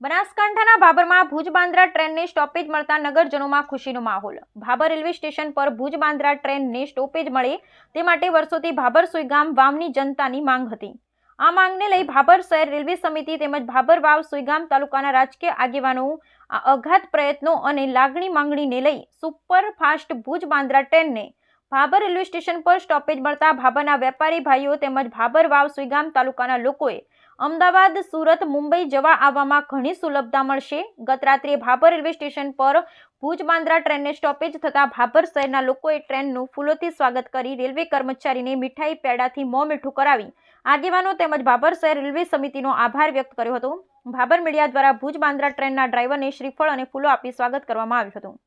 બનાસકાંઠાના ભાભરમાં ભુજ બાંદ્રા ટ્રેનને સ્ટોપેજ મળતા નગરજનોમાં ખુશીનો માહોલ. ભાભર રેલવે સ્ટેશન પર ભુજ બાંદ્રા ટ્રેનને સ્ટોપેજ મળે તે માટે વર્ષોથી ભાભર સુઈગામ વાવની જનતાની માંગ હતી. આ માંગને લઈ ભાભર શહેર રેલવે સમિતિ તેમજ ભાભર વાવ સુઈગામ તાલુકાના રાજકીય આગેવાનો આ અઘાત પ્રયત્નો અને લાગણી માંગણીને લઈ સુપર ફાસ્ટ ભુજ બાંદ્રા ટ્રેનને ભાભર રેલવે સ્ટેશન પર સ્ટોપેજ મળતા ભાભરના વેપારી ભાઈઓ તેમજ ભાભર વાવ સુઈગામ તાલુકાના લોકોએ અમદાવાદ, સુરત, મુંબઈ જવા આવવામાં ઘણી સુલભતા મળશે. ગત રાત્રે ભાભર રેલવે સ્ટેશન પર ભુજ બાંદ્રા ટ્રેનને સ્ટોપેજ થતાં ભાભર શહેરના લોકોએ ટ્રેનનું ફૂલોથી સ્વાગત કરી રેલવે કર્મચારીને મીઠાઈ, પેડાથી મોં મીઠું કરાવી. આગેવાનો તેમજ ભાભર શહેર રેલવે સમિતિનો આભાર વ્યક્ત કર્યો હતો. ભાભર મીડિયા દ્વારા ભુજ બાંદ્રા ટ્રેનના ડ્રાઈવરને શ્રીફળ અને ફૂલો આપી સ્વાગત કરવામાં આવ્યું હતું.